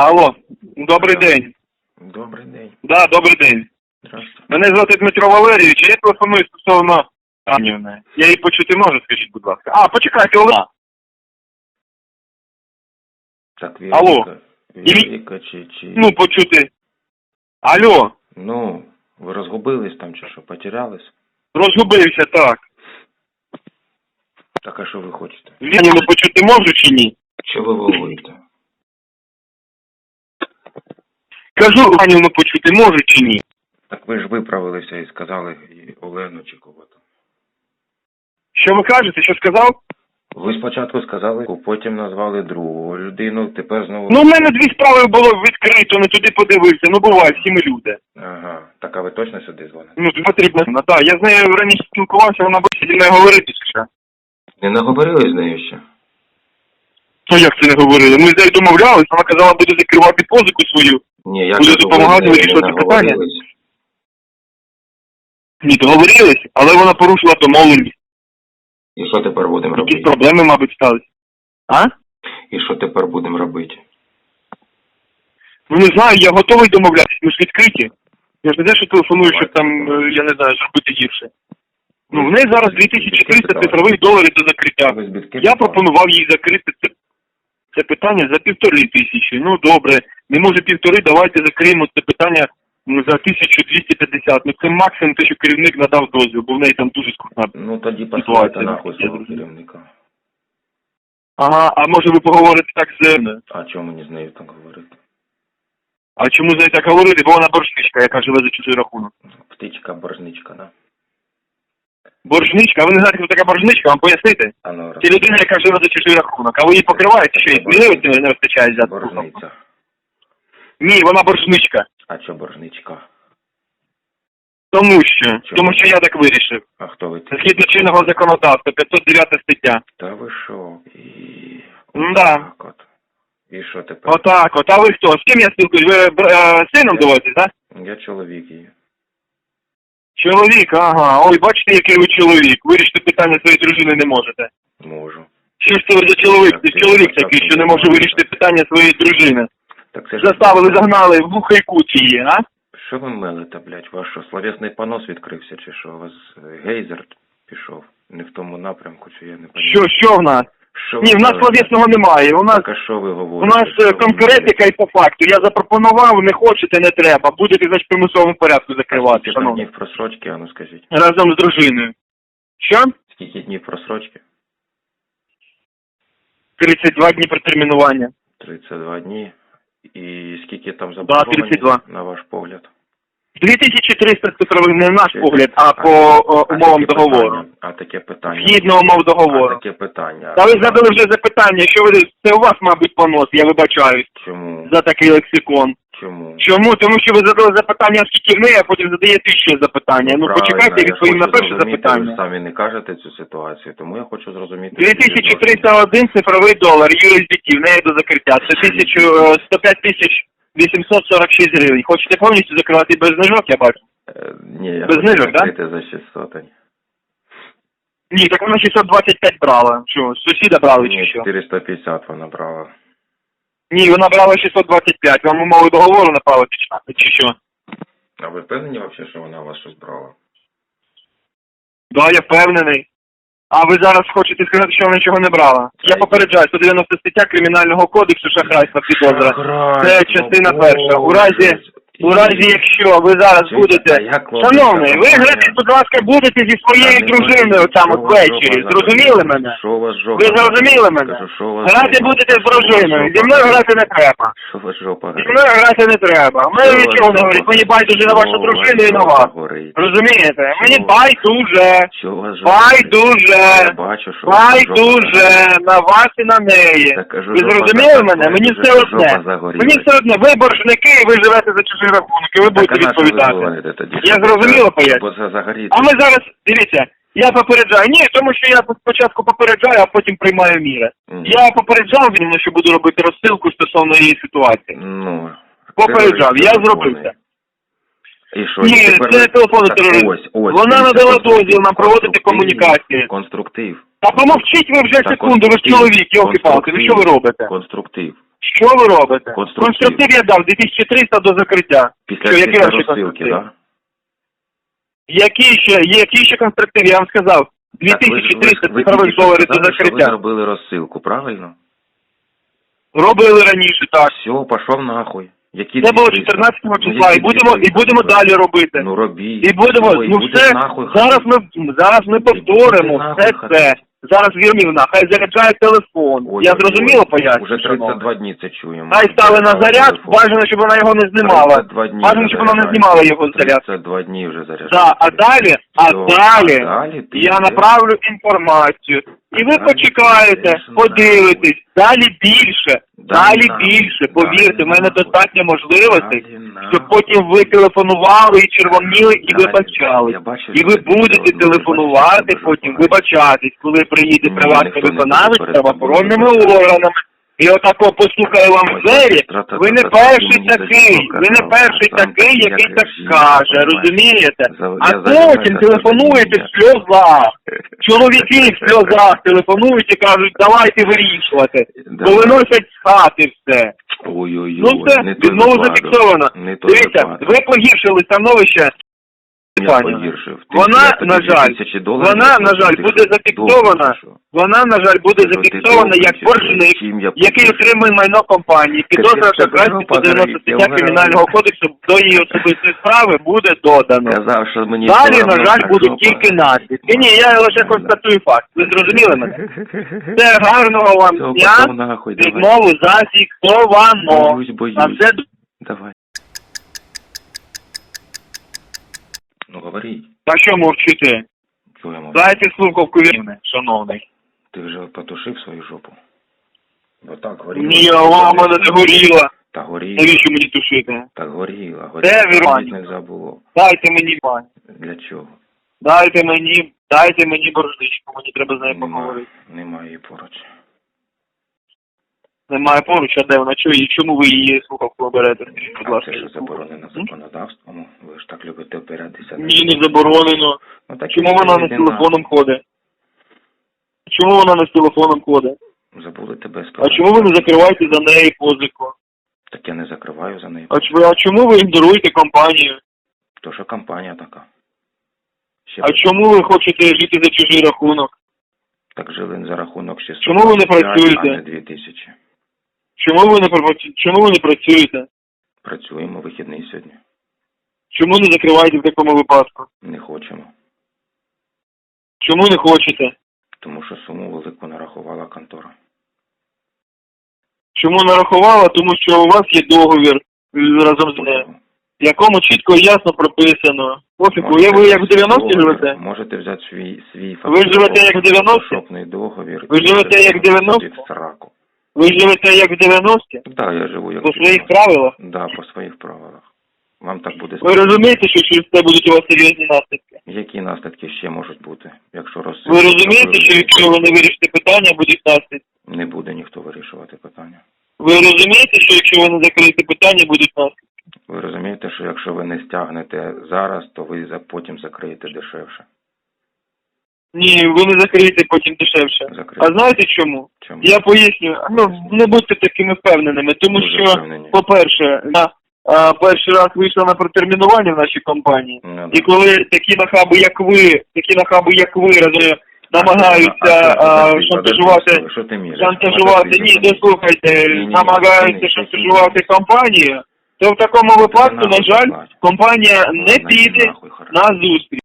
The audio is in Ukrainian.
Алло, добрий день. Добрий день. Да, добрий день. Здравствуйте. Мене звати Дмитро Валерійович, я телефоную стосовно Анівни. Я її почути можу, скажіть, будь ласка. А, почекайте, Олена. Так, Алло. Віка. Віка чи, чи... Ну, почути. Алло, Ну, ви розгубились там чи що, потерялись? розгубився, так. Так а що ви хочете? Анівну почути можу чи ні? Що ви волуєте? Кажу, Анівну почути можу чи ні? Так ви ж виправилися і сказали і Олену чи кого там. Що ви кажете, що сказав? Ви спочатку сказали, потім назвали другу людину, тепер знову... Ну, в мене дві справи було відкрито, не туди подивився. Ну, буває, всі ми люди. Ага, так а ви точно сюди дзвоните? Ну, потрібно. Ну, так, я з нею раніше спілкувався, вона буде зі мною говорити ще. Не наговорили з нею ще? Ну, як це не говорили? Ми з нею домовлялись, вона казала, буде закривати позику свою. Ні, я Буду ви допомагати вирішувати питання. Ні, договорились, але вона порушила домовленість. І що тепер будемо робити? Якісь проблеми, мабуть, стались. А? І що тепер будемо робити? Ну не знаю, я готовий домовлятися, ми ж відкриті. Я ж не те, що телефоную, щоб там, е, я не знаю, зробити гірше. Ну, в неї зараз 2300 цифрових доларів до закриття. Я пропонував їй закрити це, питання за півтори тисячі. Ну добре, не може півтори, давайте закриємо це питання ну, за 1250. Ну це максимум те, що керівник надав дозвіл, бо в неї там дуже скрутна. Ну тоді послухайте нахуй свого керівника. Ага, а може ви поговорите так з? А чому мені з нею так говорити? А чому з нею так говорити? Бо вона боржничка, яка живе за чужий рахунок. Птичка, боржничка, да? Боржничка, а ви не знаєте, хто така боржничка, вам пояснити? А ну, Це людина, яка живе за чужий рахунок, а ви її покриваєте, що їй сміливості не вистачає взяти? боржниця. Ні, вона боржничка. А що боржничка? Тому що, Чому? тому що я так вирішив. А хто ви такі? Згідно чинного законодавства, 509 стаття. Та ви що? І... Да. Так от. І що тепер? Отак, от. А ви хто? З ким я спілкуюсь? Ви бр- е, сином доводите, так? Я чоловік її. Чоловік, ага. Ой, бачите, який ви чоловік. Вирішити питання своєї дружини не можете. Можу. Що ж це ви за чоловік? Ти чоловік такий, що не може вирішити питання своєї дружини. Так це ж... Заставили, загнали в глухий кут її, а? Що ви мелите, блядь? Ваш що, словесний понос відкрився, чи що? У вас е, гейзер пішов? Не в тому напрямку, чи я не пам'ятаю. Що, що в нас? Що Ні, в нас словесного немає. У нас Так, а що ви У говорите? нас Що е, ви конкретика і по факту. Я запропонував, не хочете, не треба. Будете, значить, в примусовому порядку закривати, Скільки там шановні. днів просрочки, а ну скажіть. Разом з дружиною. Що? Скільки днів просрочки? 32 дні протермінування. 32 дні. І скільки там Да, 32. на ваш погляд? 2300 цифрових не наш погляд, а по а умовам таке договору. питання- А таке питання. Згідно умов А договору. таке питання. Та ви задали вже запитання, що ви це у вас, мабуть, понос, я вибачаюсь Чому? за такий лексикон. Чому? Чому? Тому що ви задали запитання скільки неї, а потім задаєте ще запитання. Ну Правильно, почекайте, відповім на перше запитання. Ви самі не кажете цю ситуацію, тому я хочу зрозуміти. 2301 цифровий долар USDT, в неї до закриття. Це 1000, е, 105 тисяч 846 гривень. Хочете повністю закривати без знижок, я бачу? Е, Ні, я Без хочу знижок, да? закрити за 600. Ні, так вона 625 брала. Що, з сусіда брали чи Ні, що? 450 вона брала. Ні, вона брала 625. Вам умови договору направили печатати, чи що? А ви впевнені взагалі, що вона у вас щось брала? Да, я впевнений. А ви зараз хочете сказати, що вона нічого не брала? Я попереджаю, 190 стаття Кримінального кодексу шахрайства підозра. Це частина перша. У разі, у разі, якщо ви зараз будете... Шановний, ви грати, будь ласка, будете зі своєю дружиною там от ввечері. Зрозуміли мене? Що вас жопа? Ви зрозуміли мене? Грати будете з дружиною. Зі мною грати не треба. Зі мною грати не треба. У нічого не говорить. Мені байдуже на вашу дружину і на вас. Розумієте? Мені байдуже. Байдуже. Бачу, Байдуже на вас і на неї. Ви зрозуміли мене? Мені все одне. Мені все одне. Ви боржники, і ви живете за чужий рахунок, і ви Так, будете ви відповідати. Я зрозуміло поясню. А ми зараз, дивіться, я попереджаю. Ні, тому що я спочатку попереджаю, а потім приймаю міри. Я попереджав він, що буду робити розсилку стосовно її ситуації. Ну, Попереджав, я зробив це. І що? Ні, це ви- не. Ось, ось. Вона надала дозвіл нам проводити комунікації. Конструктив. Та помовчіть ви вже секунду, ви ж чоловік, йолки палки ну що ви робите? Конструктив. Що ви робите? Конструктив. Конструктив я дав 2300 до закриття. Після, Що, ваші розсилки, да? Який ще, який ще конструктив? Я вам сказав. Так, ви ж- 2300 ви- ви цифрових доларів до що Ви закриття. зробили розсилку, правильно? Робили раніше, так. Все, пішов нахуй. Які Це було 14 Ну, числа, які і будемо, і будемо далі робити. Ну робіть. І будемо, ну все, зараз ми, зараз ми повторимо все це. Зараз Вірмівна, хай заряджає телефон. Ой, Я зрозуміло поясню. Уже шановний? 32 дні це чуємо. Хай стали на заряд, бажано, щоб вона його не знімала. дні Бажано, щоб вона не знімала його з заряд. 32 дні вже заряджає. Да, а далі, а Все, далі, далі я направлю інформацію. І ви Далі почекаєте, подивитесь, далі більше, далі більше. Повірте, в мене достатньо можливостей, щоб потім ви телефонували і червоніли і вибачали, вибачались. І ви будете телефонувати потім, вибачатись, коли приїде приватний виконавець з правоохоронними органами. І отако постукає вам двері, ви не перший такий, ви не перший такий, який так скаже, розумієте? А потім телефонуєте в сльозах. Чоловіки в сльозах телефонують і кажуть, давайте вирішувати. Бо виносять з хати все. Ой-ой-ой, Ну все, відмову зафіксовано. Дивіться, ви погіршили становище. Погіршив. Вона, на жаль, вона, на жаль, буде зафіксована. Вона, на жаль, буде зафіксована як боржник, який отримує майно компанії. Підозра Капець, по жопа 90 стаття Кримінального кодексу до її особистої справи буде додано. Казав, що мені Далі, на жаль, будуть тільки горить. наслідки. Ні, я лише констатую факт. Ви зрозуміли мене? Це гарного вам дня. Відмову зафіксовано. На все Давай. Ну, говори. А що мовчите? Дайте слухавку вірне, шановний. Ти вже потушив свою жопу? Бо так горіло. Ні, в мене не горіла. Та горіло. Навіщо мені тушити? Так горіло. Де Горіло. Вірманія? не забуло. Дайте мені бань. Для чого? Дайте мені, дайте мені боржничку, мені треба з нею поговорити. немає її поруч. Немає поруч, а де вона чує, і чому ви її слухавку берете? Скажіть, будь ласка. це ж заборонено законодавством. Ви ж так любите опиратися. на Ні, не заборонено. Ну, так Чому і вона не з телефоном ходить? Чому вона не з телефоном ходить? Забули тебе А спитати. чому ви не закриваєте за неї позику? Так я не закриваю за неї. А, чому- а чому ви ігноруєте компанію? То що компанія така. Ще А б- чому ви хочете жити за чужий рахунок? Так жили за рахунок 600 Чому ви не працюєте? а не 2000. Чому ви не чому ви не працюєте? Працюємо вихідний сьогодні. Чому не закриваєте в такому випадку? Не хочемо. Чому не хочете? Тому що суму велику нарахувала контора. Чому нарахувала? Тому що у вас є договір е, разом з нею, в якому чітко і ясно прописано. Пофігу, я ви як в 90-ті договір, живете? Можете взяти свій свій Ви живете як в 90-ті? фотошопний договір. Ви і живете як в 90-ті? в сраку. Ви живете як в 90-ті? Да, я живу як По своїх 90-ті. правилах? Да, по своїх правилах. Вам так буде Ви розумієте, що через це будуть у вас серйозні наслідки? Які наслідки ще можуть бути, якщо роз... Ви розумієте, що якщо ви не вирішите питання, будуть наслідки? не буде ніхто вирішувати питання? Ви розумієте, що якщо ви не закриєте питання, будуть наслідки? Ви розумієте, що якщо ви не стягнете зараз, то ви потім закриєте дешевше. Ні, ви не закриєте потім дешевше. Закриєте. А знаєте чому? Чому? Я поясню. Ну, не будьте такими впевненими, тому Дуже що, впевнені. по-перше, я а, перший раз вийшла на протермінування в нашій компанії, Ну, да. і коли такі нахаби, як ви, такі нахаби, як ви, розумію, намагаються а, шантажувати, Що ти міриш? шантажувати, ні, дослухайте, ні, ні, намагаються шантажувати ні, ні. компанію, то в такому випадку, на жаль, компанія не піде на зустріч.